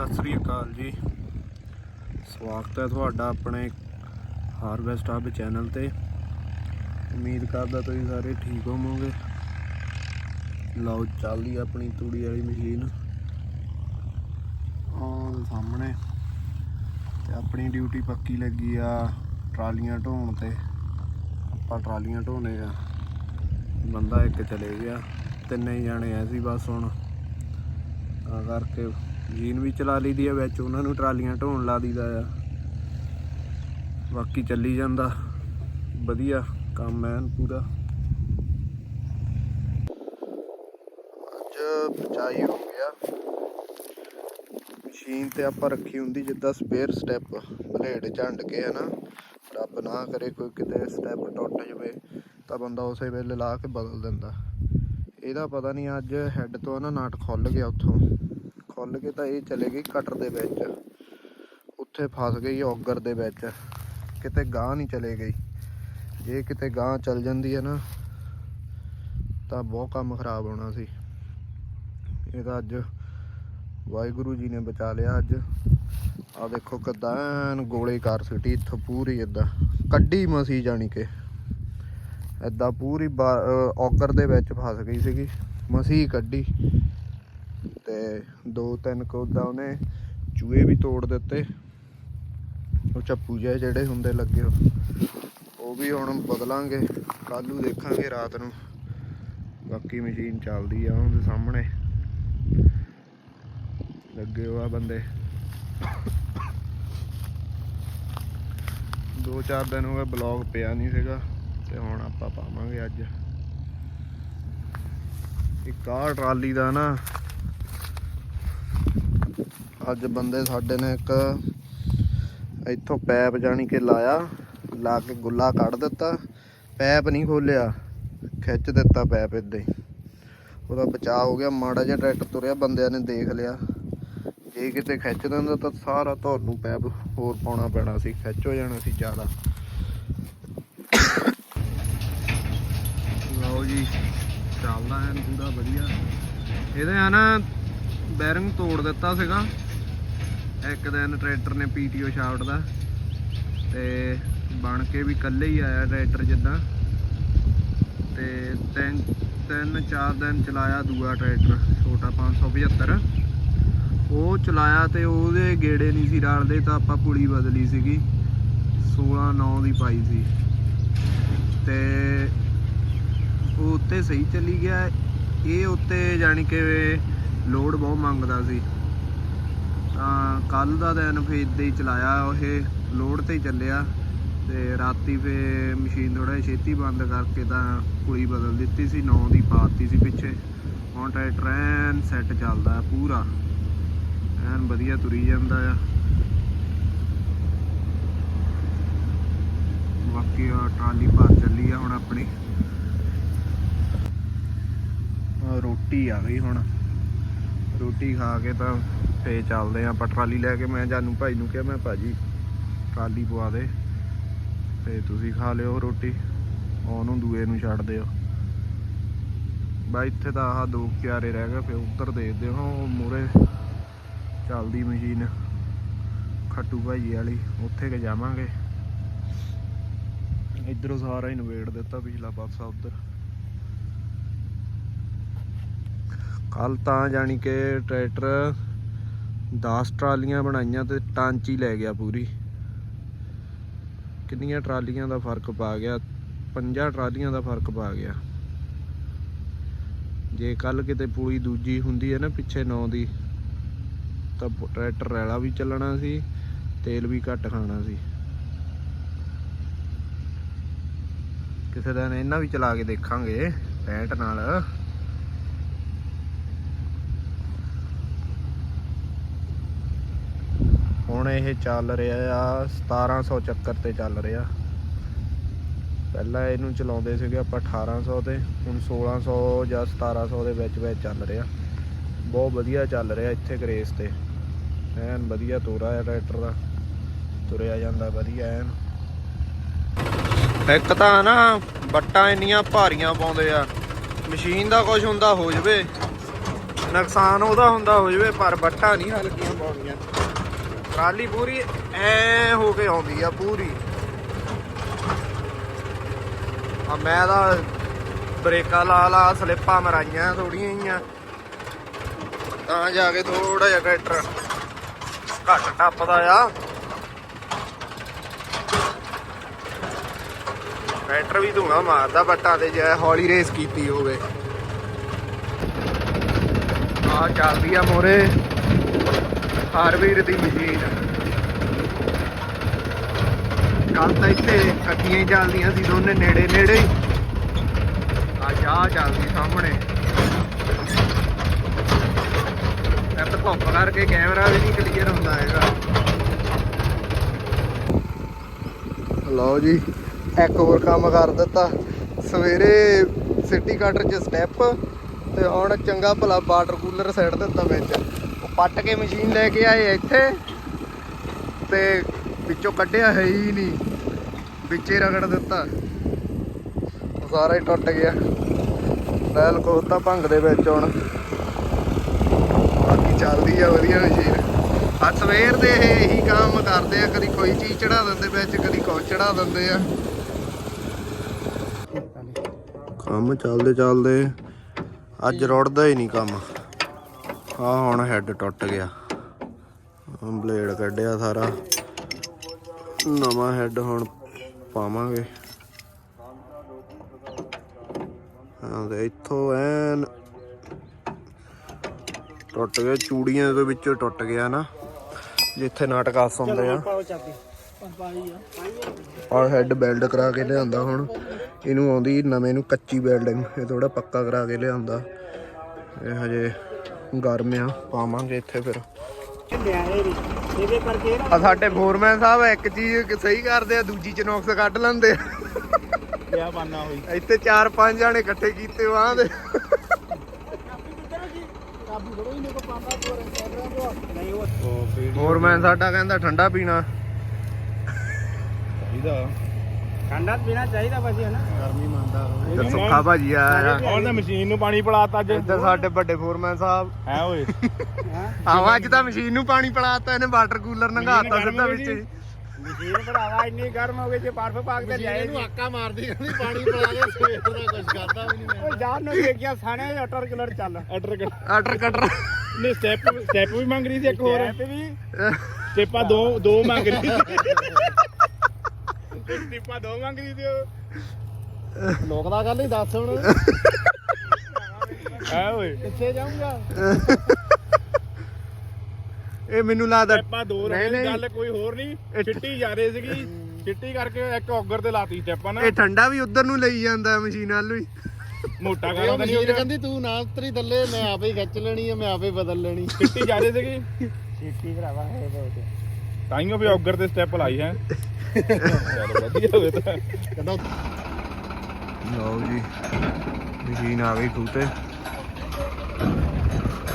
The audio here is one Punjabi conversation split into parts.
ਸਤਿ ਸ੍ਰੀ ਅਕਾਲ ਜੀ। ਸਵਾਗਤ ਹੈ ਤੁਹਾਡਾ ਆਪਣੇ ਹਾਰਵੈਸਟ ਹਬ ਚੈਨਲ ਤੇ। ਉਮੀਦ ਕਰਦਾ ਤੁਸੀਂ ਸਾਰੇ ਠੀਕ ਹੋਵੋਗੇ। ਲਓ ਚੱਲਦੀ ਆਪਣੀ ਤੂੜੀ ਵਾਲੀ ਮਸ਼ੀਨ ਆਹ ਸਾਹਮਣੇ ਤੇ ਆਪਣੀ ਡਿਊਟੀ ਪੱਕੀ ਲੱਗੀ ਆ ਟਰਾਲੀਆਂ ਢੋਣ ਤੇ। ਆਪਾਂ ਟਰਾਲੀਆਂ ਢੋਣੇ ਆ। ਬੰਦਾ ਇੱਕ ਚਲੇ ਗਿਆ। ਤਿੰਨੇ ਜਾਣੇ ਐ ਸੀ ਬਸ ਹੁਣ। ਤਾਂ ਕਰਕੇ ਮਸ਼ੀਨ ਵੀ ਚਲਾ ਲਈਦੀ ਆ, ਵਿੱਚ ਉਹਨਾਂ ਨੂੰ ਟਰਾਲੀਆਂ ਢੋਣ ਲਾ ਦੀਦਾ ਆ। ਬਾਕੀ ਚੱਲੀ ਜਾਂਦਾ। ਵਧੀਆ ਕੰਮ ਐਨ ਪੂਰਾ। ਅੱਜ ਪਚਾਈ ਹੋ ਗਿਆ। ਮਸ਼ੀਨ ਤੇ ਆਪਾਂ ਰੱਖੀ ਹੁੰਦੀ ਜਿੱਦਾਂ ਸਪੇਅਰ ਸਟੈਪ, ਬਲੇਡ ਝੰਡ ਕੇ, ਹਨਾ। ਰੱਬ ਨਾ ਕਰੇ ਕੋਈ ਕਿਤੇ ਸਟੈਪ ਟੁੱਟ ਜਾਵੇ, ਤਾਂ ਬੰਦਾ ਉਸੇ ਵੇਲੇ ਲਾ ਕੇ ਬਦਲ ਦਿੰਦਾ। ਇਹਦਾ ਪਤਾ ਨਹੀਂ ਅੱਜ ਹੈੱਡ ਤੋਂ ਨਾ ਨਾਟ ਖੁੱਲ ਗਿਆ ਉੱਥੋਂ। ਖੁੱਲ ਕੇ ਤਾਂ ਇਹ ਚਲੇ ਗਈ ਕਟਰ ਦੇ ਵਿੱਚ। ਉੱਥੇ ਫਸ ਗਈ ਔਗਰ ਦੇ ਵਿੱਚ। ਕਿਤੇ ਗਾਂ ਨਹੀਂ ਚਲੇ ਗਈ। ਜੇ ਕਿਤੇ ਗਾਂ ਚੱਲ ਜਾਂਦੀ ਹੈ ਨਾ, ਤਾਂ ਬਹੁਤ ਕੰਮ ਖਰਾਬ ਹੋਣਾ ਸੀ। ਇਹ ਤਾਂ ਅੱਜ ਵਾਹਿਗੁਰੂ ਜੀ ਨੇ ਬਚਾ ਲਿਆ ਅੱਜ। ਆ ਦੇਖੋ ਕਿੱਦਾਂ ਐਨ ਗੋਲੇ ਕਰ ਸਿੱਟੀ, ਇੱਥੋਂ ਪੂਰੀ ਏਦਾਂ। ਕੱਢੀ ਮਸੀ ਜਾਣੀ ਕਿ। ਏਦਾਂ ਪੂਰੀ ਬਾ- ਅਹ ਦੇ ਵਿੱਚ ਫਸ ਗਈ ਸੀਗੀ। ਮਸੀ ਕੱਢੀ। ਤੇ ਦੋ ਤਿੰਨ ਕੋਦਾ ਉਹਨੇ ਚੂਹੇ ਵੀ ਤੋੜ ਦਿੱਤੇ। ਉਹ ਚੱਪੂ ਜਿਹੇ ਜਿਹੜੇ ਹੁੰਦੇ ਲੱਗੇ ਉਹ। ਵੀ ਹੁਣ ਬਦਲਾਂਗੇ ਕੱਲੂ ਦੇਖਾਂਗੇ ਰਾਤ ਨੂੰ। ਬਾਕੀ ਮਸ਼ੀਨ ਚੱਲਦੀ ਆ ਉਹਦੇ ਸਾਹਮਣੇ। ਲੱਗੇ ਹੋਆ ਬੰਦੇ। ਦੋ ਚਾਰ ਦਿਨ ਹੋ ਗਏ ਬਲੌਗ ਪਿਆ ਨਹੀਂ ਸੀਗਾ, ਤੇ ਹੁਣ ਆਪਾਂ ਪਾਵਾਂਗੇ ਅੱਜ। ਇੱਕ ਆਹ ਟਰਾਲੀ ਦਾ ਨਾ ਅੱਜ ਬੰਦੇ ਸਾਡੇ ਨੇ ਇੱਕ ਇੱਥੋਂ ਪੈਪ ਜਾਣੀ ਕਿ ਲਾਇਆ, ਲਾ ਕੇ ਗੁੱਲਾ ਕੱਢ ਦਿੱਤਾ, ਪੈਪ ਨਹੀਂ ਖੋਲਿਆ ਖਿੱਚ ਦਿੱਤਾ ਪੈਪ ਏਦਾਂ ਹੀ। ਉਹਦਾ ਬਚਾਅ ਹੋ ਗਿਆ, ਮਾੜਾ ਜਿਹਾ ਟਰੈਕਟਰ ਤੁਰਿਆ, ਬੰਦਿਆਂ ਨੇ ਦੇਖ ਲਿਆ। ਜੇ ਕਿਤੇ ਖਿੱਚ ਦਿੰਦਾ ਤਾਂ ਸਾਰਾ ਤੁਹਾਨੂੰ ਪੈਪ ਹੋਰ ਪਾਉਣਾ ਪੈਣਾ ਸੀ, ਖਿੱਚ ਹੋ ਜਾਣਾ ਸੀ ਜ਼ਿਆਦਾ। ਲਓ ਜੀ, ਚੱਲਦਾ ਐਨ ਪੂਰਾ ਵਧੀਆ। ਇਹਦੇ ਆ ਨਾ ਬੈਰਿੰਗ ਤੋੜ ਦਿੱਤਾ ਸੀਗਾ। ਇੱਕ ਦਿਨ ਟਰੈਕਟਰ ਨੇ ਪੀਟੀਓ ਸ਼ਾਫਟ ਦਾ ਤੇ ਬਣ ਕੇ ਵੀ ਕੱਲੇ ਹੀ ਆਇਆ ਟਰੈਕਟਰ ਜਿੱਦਾਂ। ਤੇ ਤਿੰਨ ਤਿੰਨ, ਚਾਰ ਦਿਨ ਚਲਾਇਆ ਦੂਆ ਟਰੈਕਟਰ, ਛੋਟਾ 575 ਉਹ ਚਲਾਇਆ ਤੇ ਉਹਦੇ ਗੇੜੇ ਨਹੀਂ ਸੀ ਰਲਦੇ ਤਾਂ ਆਪਾਂ ਪੁਲੀ ਬਦਲੀ ਸੀਗੀ। 16 9 ਦੀ ਪਾਈ ਸੀ। ਤੇ ਉਹ ਉੱਤੇ ਸਹੀ ਚੱਲੀ ਗਿਆ। ਇਹ ਉੱਤੇ ਜਾਣੀ ਕਿ ਲੋਡ ਬਹੁਤ ਮੰਗਦਾ ਸੀ। ਤਾਂ ਕੱਲ ਦਾ ਦਿਨ ਫੇਰ ਏਦਾਂ ਹੀ ਚਲਾਇਆ, ਉਹ ਲੋਡ ਤੇ ਚੱਲਿਆ ਤੇ ਰਾਤੀ ਫੇ ਮਸ਼ੀਨ ਥੋੜਾ ਛੇਤੀ ਬੰਦ ਕਰਕੇ ਤਾਂ ਕੁੜੀ ਬਦਲ ਦਿੱਤੀ ਸੀ 9 ਦੀ ਪਾਤੀ ਸੀ ਪਿੱਛੇ। ਹੁਣ ਟਰੈਕਟਰ ਐਨ ਸੈੱਟ ਚੱਲਦਾ ਹੈ ਪੂਰਾ। ਐਨ ਵਧੀਆ ਤੁਰੀ ਜਾਂਦਾ ਆ। ਬਾਕੀ ਆ ਟਰਾਲੀ ਭਰ ਚੱਲੀ ਆ ਹੁਣ ਆਪਣੀ। ਰੋਟੀ ਆ ਗਈ ਹੁਣ। ਰੋਟੀ ਖਾ ਕੇ ਤਾਂ ਫੇ ਚੱਲਦੇ ਆ, ਆਪਾਂ ਟਰਾਲੀ ਲੈ ਕੇ ਮੈਂ ਜਾਨੂ ਭਾਈ ਨੂੰ ਕਿਹਾ, ਮੈਂ ਭਾਜੀ ਟਰਾਲੀ ਪਵਾ ਦੇ ਤੇ ਤੁਸੀਂ ਖਾ ਲਿਓ ਰੋਟੀ, ਉਹਨੂੰ ਦੂਏ ਨੂੰ ਛੱਡ ਦਿਓ। ਬਾ, ਇੱਥੇ ਤਾਂ ਆਹ ਦੋ ਕਿਆਰੇ ਰਹਿ ਗਏ ਫੇ ਉੱਧਰ ਦੇਖਦੇ ਦਿਓ ਉਹ ਮੂਰੇ ਚੱਲਦੀ ਮਸ਼ੀਨ, ਖੱਟੂ ਭਾਈ ਵਾਲੀ, ਉੱਥੇ ਕੇ ਜਾਵਾਂਗੇ। ਇਧਰੋਂ ਸਾਰਾ ਹੀ ਨਵੇੜ ਦਿੱਤਾ ਪਿਛਲਾ ਪਾਸਾ ਉੱਧਰ। ਕੱਲ ਤਾਂ ਜਾਣੀ ਕਿ ਟਰੈਕਟਰ 10 ਟਰਾਲੀਆਂ ਬਣਾਈਆਂ ਤੇ ਟਾਂਚੀ ਲੈ ਗਿਆ ਪੂਰੀ। ਕਿੰਨੀਆਂ ਟਰਾਲੀਆਂ ਦਾ ਫ਼ਰਕ ਪਾ ਗਿਆ? 50 ਟਰਾਲੀਆਂ ਦਾ ਫ਼ਰਕ ਪਾ ਗਿਆ। ਜੇ ਕੱਲ ਕਿਤੇ ਪੂਰੀ ਦੂਜੀ ਹੁੰਦੀ ਹੈ ਨਾ ਪਿੱਛੇ 9 ਦੀ, ਤਾਂ ਟਰੈਕਟਰ ਰੈਲਾ ਵੀ ਚੱਲਣਾ ਸੀ, ਤੇਲ ਵੀ ਘੱਟ ਖਾਣਾ ਸੀ। ਕਿਸੇ ਦਿਨ ਇਹਨਾਂ ਵੀ ਚਲਾ ਕੇ ਦੇਖਾਂਗੇ ਪੈਂਟ ਨਾਲ ਹੁਣ ਇਹ ਚੱਲ ਰਿਹਾ ਆ 1700 ਚੱਕਰ ਤੇ ਚੱਲ ਰਿਹਾ। ਪਹਿਲਾਂ ਇਹਨੂੰ ਚਲਾਉਂਦੇ ਸੀਗੇ ਆਪਾਂ 1800 ਤੇ, ਹੁਣ 1600 ਜਾਂ 1700 ਦੇ ਵਿੱਚ ਵਿੱਚ ਚੱਲ ਰਿਹਾ। ਬਹੁਤ ਵਧੀਆ ਚੱਲ ਰਿਹਾ ਇੱਥੇ ਗਰੇਸ ਤੇ। ਐਨ ਵਧੀਆ ਤੋਰਾ ਹੈ ਟਰੈਕਟਰ ਦਾ। ਤੁਰਿਆ ਜਾਂਦਾ ਵਧੀਆ ਐਨ। ਇੱਕ ਤਾਂ ਨਾ ਬੱਟਾਂ ਇੰਨੀਆਂ ਭਾਰੀਆਂ ਪਾਉਂਦੇ ਆ। ਮਸ਼ੀਨ ਦਾ ਕੁਝ ਹੁੰਦਾ ਹੋ ਜਵੇ। ਨੁਕਸਾਨ ਉਹਦਾ ਹੁੰਦਾ ਹੋ ਜਵੇ, ਪਰ ਬੱਟਾ ਨਹੀਂ ਹਲਕੀਆਂ ਪਾਉਣੀਆਂ ਟਰਾਲੀ ਪੂਰੀ ਐ ਹੋ ਕੇ ਆਉਂਦੀ ਆ, ਪੂਰੀ। ਆ ਮੈਂ ਤਾਂ ਬ੍ਰੇਕਾਂ ਲਾ ਲਾ, ਸਲਿੱਪਾਂ ਮਰਾਈਆਂ, ਥੋੜੀਆਂ ਜੀਆਂ ਤਾਂ ਜਾ ਕੇ ਥੋੜਾ ਜਿਹਾ ਟਰੈਕਟਰ ਘੱਟ ਟੱਪਦਾ ਆ। ਟਰੈਕਟਰ ਵੀ ਧੂਆਂ ਮਾਰਦਾ, ਬੱਟਾਂ ਤੇ ਜੇ ਹੌਲੀ ਰੇਸ ਕੀਤੀ ਹੋਵੇ। ਆ ਚੱਲਦੀ ਆ ਮੋਰੇ। ਹਾਰਵੀਰ ਦੀ ਮਸ਼ੀਨ। ਕੱਲ ਤਾਂ ਇੱਥੇ ਇਕੱਠੀਆਂ ਚੱਲਦੀਆਂ ਸੀ, ਦੋਨੇ ਨੇੜੇ ਨੇੜੇ ਹੀ। ਅੱਜ ਆ ਚੱਲਦੀ ਸਾਹਮਣੇ। ਇਹ ਧੁੱਪ ਕਰਕੇ ਕੈਮਰਾ ਵੀ ਨਹੀਂ ਕਲੀਅਰ ਹੁੰਦਾ ਹੈਗਾ। ਲਓ ਜੀ, ਇੱਕ ਹੋਰ ਕੰਮ ਕਰ ਦਿੱਤਾ। ਸਵੇਰੇ ਸਿਟੀ ਕਟਰ 'ਚ ਸਟੈਪ ਤੇ ਹੁਣ ਚੰਗਾ ਭਲਾ ਵਾਟਰ ਕੂਲਰ ਸੈੱਟ ਦਿੱਤਾ ਵਿੱਚ। ਪੱਟ ਕੇ ਮਸ਼ੀਨ ਲੈ ਕੇ ਆਏ ਇੱਥੇ ਤੇ ਵਿੱਚੋਂ ਕੱਢਿਆ ਹੈ ਹੀ ਨਹੀਂ। ਵਿੱਚੇ ਰਗੜ ਦਿੱਤਾ। ਸਾਰਾ ਹੀ ਟੁੱਟ ਗਿਆ। ਬੈਲ ਕੋਤਾ ਭੰਗ ਦੇ ਵਿੱਚ ਹੁਣ। ਬਾਕੀ ਚੱਲਦੀ ਆ ਵਧੀਆ ਮਸ਼ੀਨ। ਆ ਸਵੇਰ ਦੇ ਇਹ ਇਹੀ ਕੰਮ ਕਰਦੇ ਆ, ਕਦੀ ਕੋਈ ਚੀਜ਼ ਚੜਾ ਦਿੰਦੇ ਵਿੱਚ, ਕਦੀ ਕੁਛ ਚੜਾ ਦਿੰਦੇ ਆ। ਕੰਮ ਚੱਲਦੇ ਚੱਲਦੇ ਅੱਜ ਰੁੜਦਾ ਹੀ ਨਹੀਂ ਕੰਮ। ਆ ਹੁਣ ਹੈੱਡ ਟੁੱਟ ਗਿਆ। ਬਲੇਡ ਕੱਢਿਆ ਸਾਰਾ। ਨਵਾਂ ਹੈੱਡ ਹੁਣ ਪਾਵਾਂਗੇ। ਹਾਂ ਤੇ ਇੱਥੋਂ ਐਨ ਟੁੱਟ ਗਿਆ ਚੂੜੀਆਂ ਦੇ ਵਿੱਚੋਂ ਟੁੱਟ ਗਿਆ ਨਾ ਜਿੱਥੇ ਨਾਟਕਾਸ ਹੁੰਦੇ ਆ। ਪਾਓ ਚਾਬੀ। ਪਾਈ ਆ। ਔਰ ਹੈੱਡ ਬੈਲਡ ਕਰਾ ਕੇ ਲਿਆਂਦਾ ਹੁਣ। ਇਹਨੂੰ ਆਉਂਦੀ ਨਵੇਂ ਨੂੰ ਕੱਚੀ ਬੈਲਡਿੰਗ ਇਹ ਥੋੜਾ ਪੱਕਾ ਕਰਾ ਕੇ ਲਿਆਂਦਾ। ਇਹ ਹਜੇ ਗਰਮ ਆ। ਪਾਵਾਂਗੇ ਇੱਥੇ ਫਿਰ। ਇਹਦੇ ਆ ਸਾਡੇ ਫੋਰਮੈਨ ਸਾਹਿਬ ਇੱਕ ਚੀਜ਼ ਸਹੀ ਕਰਦੇ ਆ ਦੂਜੀ ਚ ਨੁਕਸ ਕੱਢ ਲੈਂਦੇ ਆ। ਲਿਆ ਬਾਨਾ ਹੋਈ। ਇੱਥੇ ਚਾਰ ਪੰਜ ਜਾਣੇ ਇਕੱਠੇ ਕੀਤੇ ਵਾਂ ਦੇ। ਕਾਬੂ ਥੋੜਾ ਹੀ ਨਹੀਂ ਕੋ ਪਾਉਂਦਾ ਤੋਰ ਕੈਮਰਾ ਨਹੀਂ ਉਹ ਫੋਰਮੈਨ ਸਾਡਾ ਕਹਿੰਦਾ ਠੰਡਾ ਪੀਣਾ। ਚਾਹੀਦਾ। ਠੰਡਾ ਪੀਣਾ ਚਾਹੀਦਾ ਭਾਜੀ ਹੈ ਨਾ? ਗਰਮੀ ਮੰਨਦਾ ਇੱਧਰ ਸੁੱਖਾ ਭਾਜੀ ਆਇਆ ਹੁਣ ਤਾਂ ਮਸ਼ੀਨ ਨੂੰ ਪਾਣੀ ਪਿਲਾਤਾ ਅੱਜ? ਇੱਧਰ ਸਾਡੇ ਵੱਡੇ ਫੋਰਮੈਨ ਸਾਹਿਬ। ਹੈ ਓਏ। ਆਵਾਂ ਅੱਜ ਤਾਂ ਮਸ਼ੀਨ ਨੂੰ ਪਾਣੀ ਪਿਲਾਤਾ ਇਹਨੇ ਵਾਟਰ ਕੂਲਰ ਨੰਗਾਤਾ ਸਿੱਧਾ ਵਿੱਚ ਹੀ। ਮਸ਼ੀਨ ਭਰਾਵਾ ਇੰਨੀ ਗਰਮ ਹੋ ਗਈ ਜੇ ਬਰਫ ਪਾਕ ਤੇ ਲਿਆਏ ਨੂੰ ਆਕਾ ਮਾਰਦੀ ਕਹਿੰਦੀ ਪਾਣੀ ਪਿਲਾ ਦੇ ਸਵੇਰ ਦਾ ਕੁਝ ਕਰਦਾ ਵੀ ਨਹੀਂ। ਓਏ ਜਾਨ ਨੂੰ ਦੇਖਿਆ ਸਾਣੇ ਅਟਰ ਕਲਰ ਚੱਲ। ਅਟਰ ਕਲਰ ਆਟਰ ਕਟਰ। ਨੇ ਸਟੈਪ ਸਟੈਪ ਵੀ ਮੰਗ ਰਹੀ ਸੀ ਇੱਕ ਹੋਰ। ਵੀ। ਸਟੈਪਾਂ ਦੋ ਦੋ ਮੰਗ ਰਹੀ ਸੀ। ਸਟੈਪਾਂ ਦੋ ਲੋਕ ਗੱਲ ਹੀ ਦੱਸ ਹੁਣ। ਆ ਓਏ। ਕਿੱਥੇ ਜਾਊਂਗਾ? ਇਹ ਮੈਨੂੰ ਲੱਗਦਾ ਸਟੈਪਾਂ ਦੋ ਨਹੀਂ, ਰਹੇ ਨਹੀਂ। ਗੱਲ ਕੋਈ ਹੋਰ ਨਹੀਂ। ਛਿੱਟੀ ਜਾ ਰਹੀ ਸੀਗੀ। ਛਿੱਟੀ ਕਰਕੇ ਇੱਕ ਔਗਰ ਤੇ ਲਾਤੀ ਸਟੈਪਾਂ ਨਾ। ਇਹ ਠੰਡਾ ਵੀ ਉਧਰ ਨੂੰ ਲਈ ਜਾਂਦਾ ਮਸ਼ੀਨ ਵੱਲ ਵੀ। ਮੋਟਾ ਕਰਾਂ ਤਾਂ ਨਹੀਂ ਮਸ਼ੀਨ ਕਹਿੰਦੀ ਤੂੰ ਨਾ ਉਤਰੀ ਥੱਲੇ ਮੈਂ ਆਪੇ ਹੀ ਖਿੱਚ ਲੈਣੀ ਆ ਮੈਂ ਆਪੇ ਬਦਲ ਲੈਣੀ ਛਿੱਟੀ ਜਾ ਰਹੀ ਸੀਗੀ। ਛੇਤੀ ਭਰਾਵਾ ਹੈ ਬਹੁਤ ਤਾਈਓ ਵੀ ਔਗਰ ਤੇ ਸਟੈਪ ਲਾਈ ਹੈ। ਚਲੋ ਵਧੀਆ ਹੋਵੇ ਤਾਂ ਕਹਿੰਦਾ ਲਓ ਜੀ ਮਸ਼ੀਨ ਆ ਗਈ ਖੂਤੇ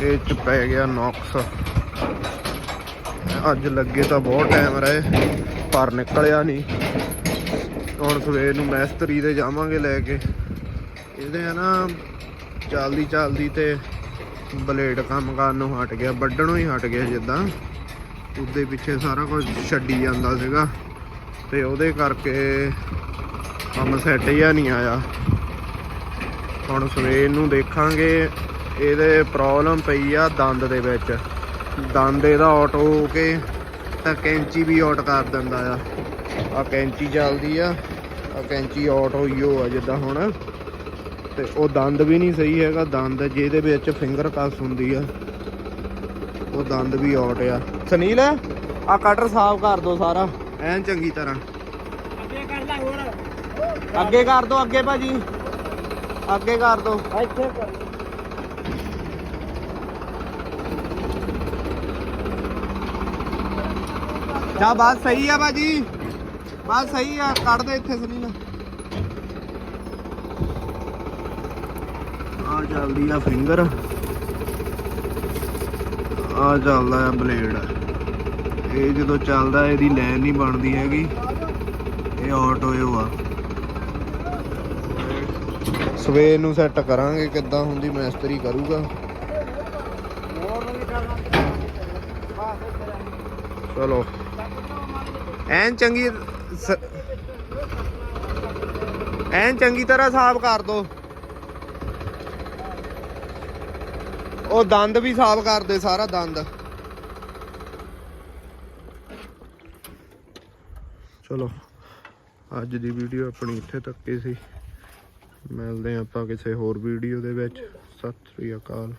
ਇਹ ਚ ਪੈ ਗਿਆ ਨੌਕਸ। ਅੱਜ ਲੱਗੇ ਤਾਂ ਬਹੁਤ ਟਾਈਮ ਰਹੇ, ਪਰ ਨਿਕਲਿਆ ਨਹੀਂ। ਹੁਣ ਸਵੇਰ ਨੂੰ ਮੈਸਤਰੀ ਤੇ ਜਾਵਾਂਗੇ ਲੈ ਕੇ। ਇਹਦੇ ਆ ਨਾ ਚੱਲਦੀ ਚੱਲਦੀ ਤੇ ਬਲੇਡ ਕੰਮ ਕਰਨ ਨੂੰ ਹਟ ਗਿਆ, ਵੱਢਣੋਂ ਹੀ ਹਟ ਗਿਆ ਜਿੱਦਾਂ। ਉਹਦੇ ਪਿੱਛੇ ਸਾਰਾ ਕੁਝ ਛੱਡੀ ਜਾਂਦਾ ਸੀਗਾ। ਤੇ ਉਹਦੇ ਕਰਕੇ ਕੰਮ ਸੈੱਟ ਜਿਹਾ ਨਹੀਂ ਆਇਆ। ਹੁਣ ਸਵੇਰ ਨੂੰ ਦੇਖਾਂਗੇ, ਇਹਦੇ ਪ੍ਰੋਬਲਮ ਪਈ ਆ ਦੰਦ ਦੇ ਵਿੱਚ। ਦੰਦ ਇਹਦਾ ਆਟੋ ਹੋ ਕੇ ਤਾਂ ਕੈਂਚੀ ਵੀ ਆਊਟ ਕਰ ਦਿੰਦਾ ਆ। ਆ ਕੈਂਚੀ ਚੱਲਦੀ ਆ ਆ ਕੈਂਚੀ ਆਊਟ ਹੋਈ ਹੋ ਆ ਜਿੱਦਾਂ ਹੁਣ। ਤੇ ਉਹ ਦੰਦ ਵੀ ਨਹੀਂ ਸਹੀ ਹੈਗਾ, ਦੰਦ ਜਿਹਦੇ ਵਿੱਚ ਫਿੰਗਰ ਕਸ ਹੁੰਦੀ ਆ। ਉਹ ਦੰਦ ਵੀ ਆਊਟ ਆ। ਸੁਨੀਲ ਆ ਕਟਰ ਸਾਫ਼ ਕਰ ਦੋ ਸਾਰਾ। ਐਨ ਚੰਗੀ ਤਰ੍ਹਾਂ। ਅੱਗੇ ਕਰ ਲੈ ਹੋਰ ਅੱਗੇ ਕਰ ਦੋ, ਅੱਗੇ ਭਾਜੀ। ਅੱਗੇ ਕਰ ਦੋ। ਇੱਥੇ ਕਰ ਜਾ ਬਾਤ ਸਹੀ ਆ ਭਾਜੀ। ਬਾਤ ਸਹੀ ਆ, ਕੱਢ ਦੇ ਇੱਥੇ ਸੁਨੀਲ। ਆ ਚੱਲਦੀ ਆ ਫਿੰਗਰ ਆ ਚੱਲਦਾ ਆ ਬਲੇਡ। ਇਹ ਜਦੋਂ ਚੱਲਦਾ, ਇਹਦੀ ਲਾਈਨ ਨਹੀਂ ਬਣਦੀ ਹੈਗੀ। ਇਹ ਆਟੋ ਓ ਆ ਸਵੇਰ ਨੂੰ ਸੈੱਟ ਕਰਾਂਗੇ, ਕਿੱਦਾਂ ਹੁੰਦੀ ਮੈਸਤਰੀ ਕਰੂਗਾ। ਚਲੋ। ਐਨ ਚੰਗੀ ਐਨ ਚੰਗੀ ਤਰ੍ਹਾਂ ਸਾਫ਼ ਕਰ ਦੋ। ਉਹ ਦੰਦ ਵੀ ਸਾਫ਼ ਕਰਦੇ, ਸਾਰਾ ਦੰਦ। ਚਲੋ, ਅੱਜ ਦੀ ਵੀਡੀਓ ਆਪਣੀ ਇੱਥੇ ਤੱਕ ਹੀ ਸੀ। ਮਿਲਦੇ ਹਾਂ ਆਪਾਂ ਕਿਸੇ ਹੋਰ ਵੀਡੀਓ ਦੇ ਵਿੱਚ। ਸਤਿ ਸ੍ਰੀ ਅਕਾਲ।